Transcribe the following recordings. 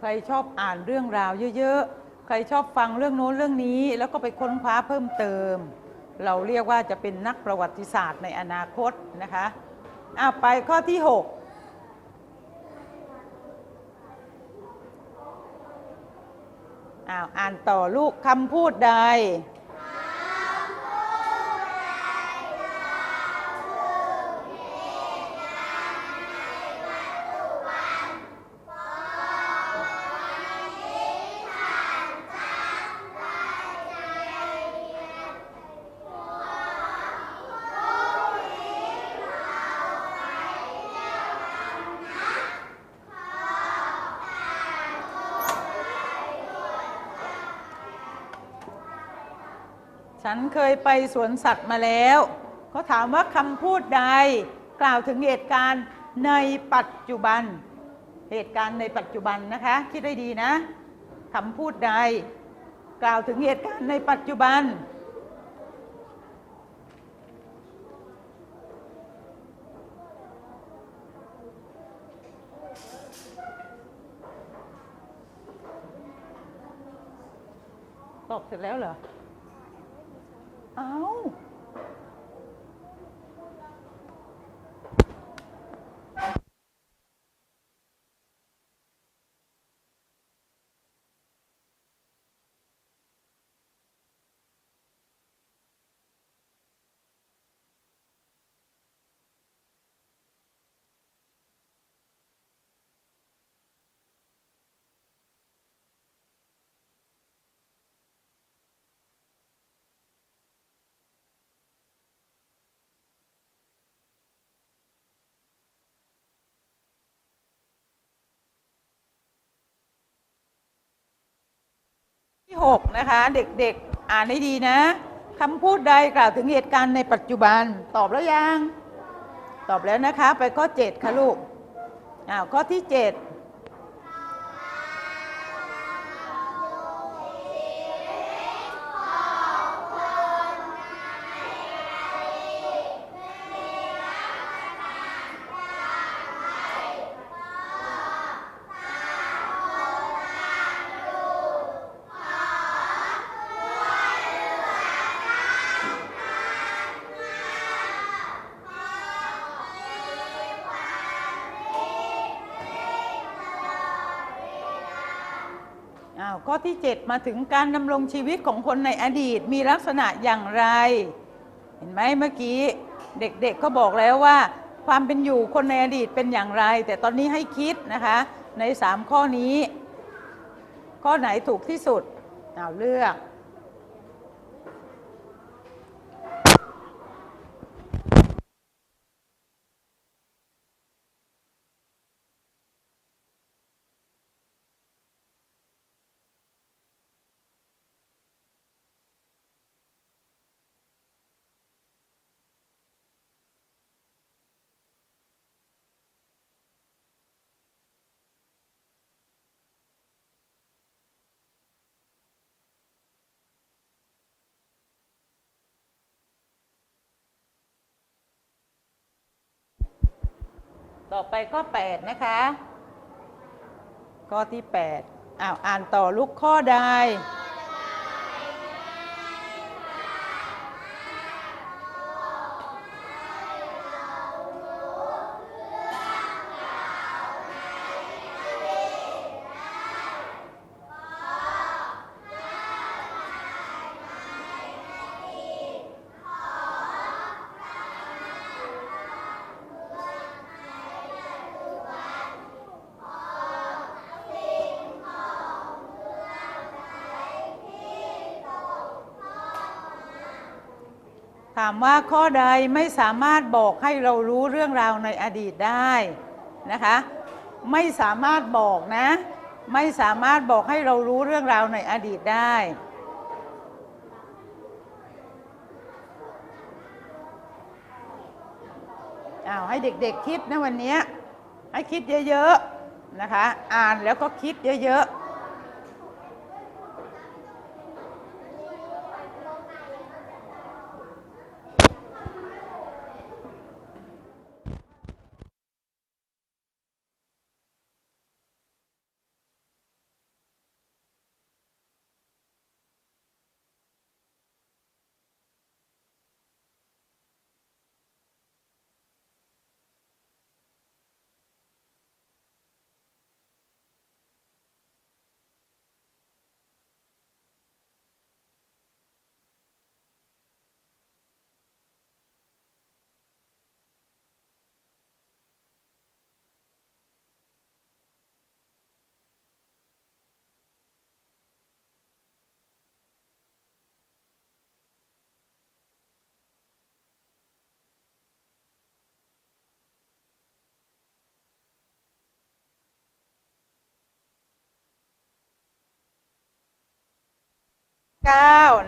ใครชอบอ่านเรื่องราวเยอะๆ ใครชอบฟังเรื่องโน้นเรื่องนี้ แล้วก็ไปค้นคว้าเพิ่มเติม เราเรียกว่าจะเป็นนักประวัติศาสตร์ในอนาคตนะคะอะไปข้อที่ 6อ้าวอ่านต่อลูกคำพูดใด ฉันเคยไปสวนสัตว์มาแล้วเขาถามว่าคำพูดใดกล่าวถึงเหตุการณ์ในปัจจุบัน เหตุการณ์ในปัจจุบันนะคะคิดได้ดีนะคำพูดใด กล่าวถึงเหตุการณ์ในปัจจุบัน ตอบเสร็จแล้วเหรอ อา ที่ 6 นะคะ เด็กๆอ่านให้ดีนะคำพูดใดกล่าวถึงเหตุการณ์ในปัจจุบันตอบแล้วยัง ตอบแล้วนะคะ ไปข้อ 7 ค่ะลูกอ้าวข้อที่ 7 ข้อที่ 7 มาถึงการดำรงชีวิตของคนในอดีตมีลักษณะอย่างไร เห็นไหมเมื่อกี้เด็กๆก็บอกแล้วว่า ความเป็นอยู่คนในอดีตเป็นอย่างไร แต่ตอนนี้ให้คิดนะคะใน 3 ข้อนี้ ข้อไหนถูกที่สุดเอาเลือก ต่อไปข้อ 8 นะคะ ข้อที่ 8อ้าวอ่านต่อลูกข้อใด ถามว่าข้อใดไม่สามารถบอกให้เรารู้เรื่องราวในอดีตได้นะคะ ไม่สามารถบอกนะ ไม่สามารถบอกให้เรารู้เรื่องราวในอดีตได้ อ้าวให้เด็กๆคิดนะวันนี้ให้คิดเยอะๆนะคะ อ่านแล้วก็คิดเยอะๆ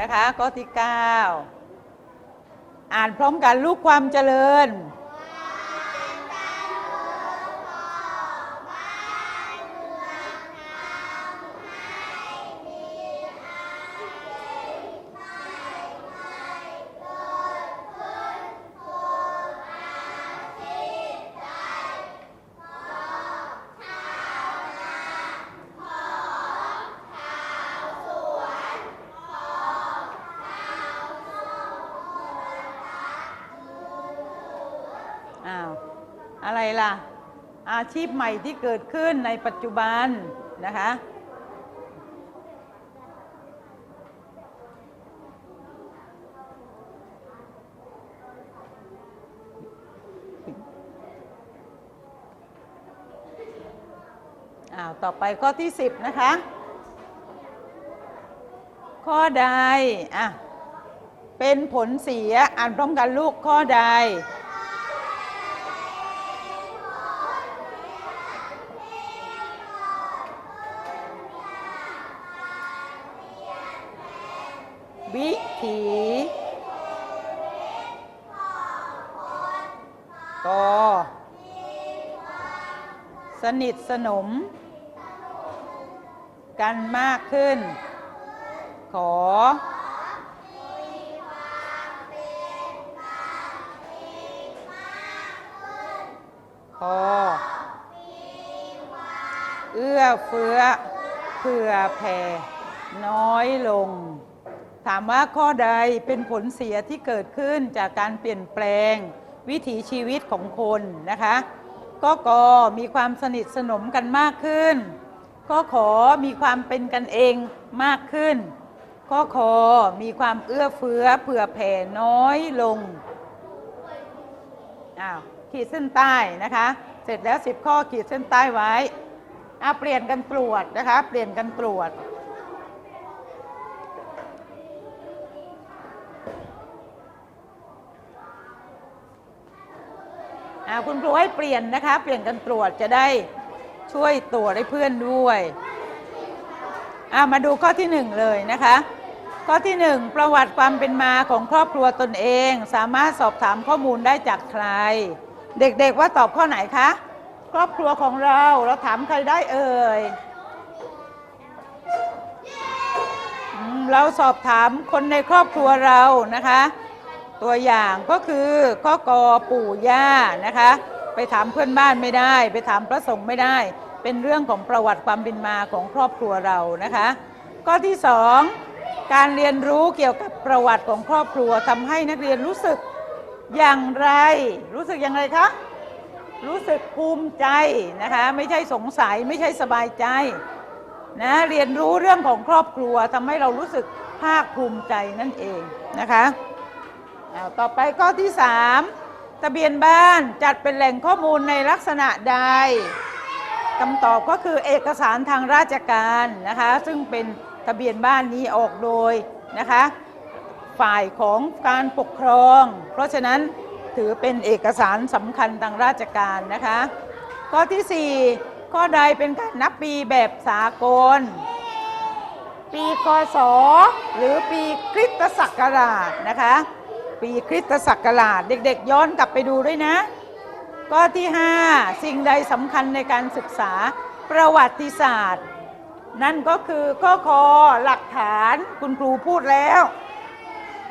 นะคะข้อที่ 9 อ่านพร้อมกันลูกความเจริญ ล่ะ อาชีพใหม่ที่เกิดขึ้นในปัจจุบันนะคะอ้าวต่อไปข้อที่ 10 นะคะ ข้อใดอะเป็นผลเสียอ่านพร้อมกันลูกข้อใด วิถีก็สนิทสนม กันมากขึ้น ขอพอเอื้อเฟื้อเผื่อแผ่น้อยลง ถามว่าข้อใดเป็นผลเสียที่เกิดขึ้นจากการเปลี่ยนแปลง วิถีชีวิตของคนนะคะก็กมีความสนิทสนมกันมากขึ้น ก็ขอมีความเป็นกันเองมากขึ้น ก็ขอมีความเอื้อเฟื้อเผื่อแผ่น้อยลงอ้าวขีดเส้นใต้นะคะ เสร็จแล้ว 10 ข้อขีดเส้นใต้ไว้อ่าเปลี่ยนกันตรวจนะคะ เปลี่ยนกันตรวจ คุณครูให้เปลี่ยนนะคะ เปลี่ยนกันตรวจจะได้ช่วยตรวจให้เพื่อนด้วยมาดูข้อที่หนึ่งเลยนะคะ ข้อที่หนึ่งประวัติความเป็นมาของครอบครัวตนเอง สามารถสอบถามข้อมูลได้จากใคร เด็กๆว่าตอบข้อไหนคะครอบครัวของเราเราถามใครได้เอ่ยเราสอบถามคนในครอบครัวเรานะคะ ตัวอย่างก็คือข้อกอปู่ย่านะคะ ไปถามเพื่อนบ้านไม่ได้ ไปถามพระสงฆ์ไม่ได้ เป็นเรื่องของประวัติความเป็นมาของครอบครัวเรานะคะข้อที่สองการเรียนรู้เกี่ยวกับประวัติของครอบครัวทำให้นักเรียนรู้สึกอย่างไร รู้สึกอย่างไรคะรู้สึกภูมิใจนะคะ ไม่ใช่สงสัยไม่ใช่สบายใจนะเรียนรู้เรื่องของครอบครัวทำให้เรารู้สึกภาคภูมิใจนั่นเองนะคะ อาต่อไปข้อที่3ทะเบียนบ้านจัดเป็นแหล่งข้อมูลในลักษณะใดคำตอบก็คือเอกสารทางราชการนะคะ ซึ่งเป็นทะเบียนบ้านนี้ออกโดยนะคะ ฝ่ายของการปกครอง เพราะฉะนั้นถือเป็นเอกสารสำคัญทางราชการนะคะ ข้อที่ 4 ข้อใดเป็นการนับปีแบบสากล ปีคศหรือปีคริสตศักราชนะคะ ปีคริสตศักราช เด็กๆ ย้อนกลับไปดูด้วยนะข้อที่ 5 สิ่งใดสำคัญในการศึกษาประวัติศาสตร์ นั่นก็คือข้อคอหลักฐานคุณครูพูดแล้ว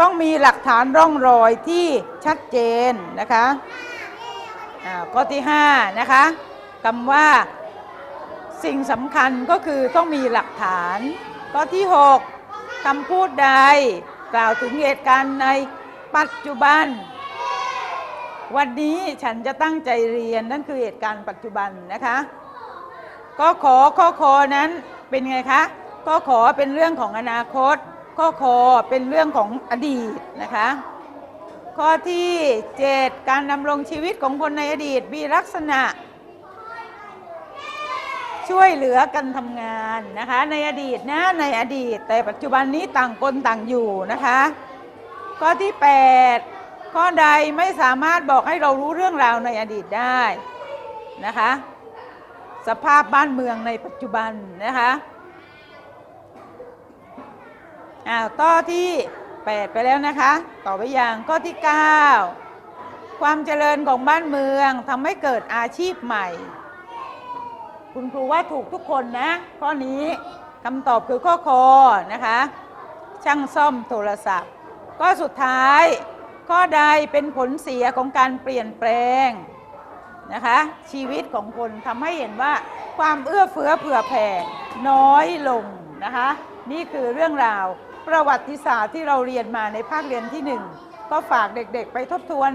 ต้องมีหลักฐานร่องรอยที่ชัดเจนนะคะอ่าข้อที่ 5 นะคะคำว่าสิ่งสำคัญก็คือต้องมีหลักฐาน ข้อที่ 6คำพูดใดกล่าวถึงเหตุการณ์ใน ปัจจุบัน วันนี้ฉันจะตั้งใจเรียนนั่นคือเหตุการณ์ปัจจุบันนะคะก็ขอข้อคอนั้นเป็นไงคะก็ขอเป็นเรื่องของอนาคต ข้อคอเป็นเรื่องของอดีตนะคะ ข้อที่7การดำรงชีวิตของคนในอดีตมีลักษณะ ช่วยเหลือกันทำงานนะคะ ในอดีตนะในอดีต แต่ปัจจุบันนี้ต่างคนต่างอยู่นะคะ ข้อที่ 8 ข้อใดไม่สามารถบอกให้เรารู้เรื่องราวในอดีตได้นะคะ สภาพบ้านเมืองในปัจจุบันนะคะอ่าข้อที่ 8 ไปแล้วนะคะ ต่อไปอย่างข้อที่ 9 ความเจริญของบ้านเมืองทำให้เกิดอาชีพใหม่ คุณครูว่าถูกทุกคนนะ ข้อนี้คำตอบคือข้อคอนะคะ ช่างซ่อมโทรศัพท์ ข้อสุดท้าย ข้อใดเป็นผลเสียของการเปลี่ยนแปลงนะคะชีวิตของคนทำให้เห็นว่าความเอื้อเฟื้อเผื่อแผ่น้อยลงนะคะนี่คือเรื่องราวประวัติศาสตร์ที่เราเรียนมาในภาคเรียนที่หนึ่งก็ฝากเด็กๆ ไปทบทวน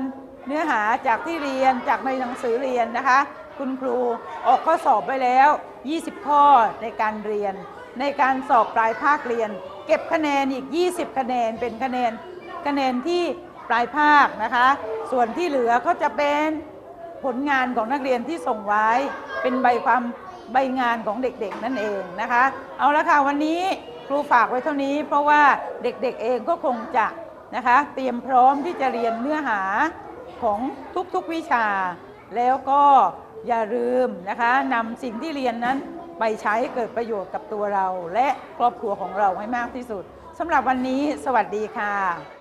เนื้อหาจากที่เรียนจากในหนังสือเรียนนะคะ คุณครูออกข้อสอบไปแล้ว 20 ข้อในการเรียน ในการสอบปลายภาคเรียน เก็บคะแนนอีก 20 คะแนนเป็นคะแนน คะแนนที่ปลายภาคนะคะ ส่วนที่เหลือก็จะเป็นผลงานของนักเรียนที่ส่งไว้ เป็นใบความใบงานของเด็กๆนั่นเองนะคะ เอาละค่ะวันนี้ครูฝากไว้เท่านี้เพราะว่าเด็กๆเองก็คงจะนะคะเตรียมพร้อมที่จะเรียนเนื้อหาของทุกๆวิชา แล้วก็อย่าลืมนะคะนำสิ่งที่เรียนนั้นไปใช้เกิดประโยชน์กับตัวเรา และครอบครัวของเราให้มากที่สุดสำหรับวันนี้ สวัสดีค่ะ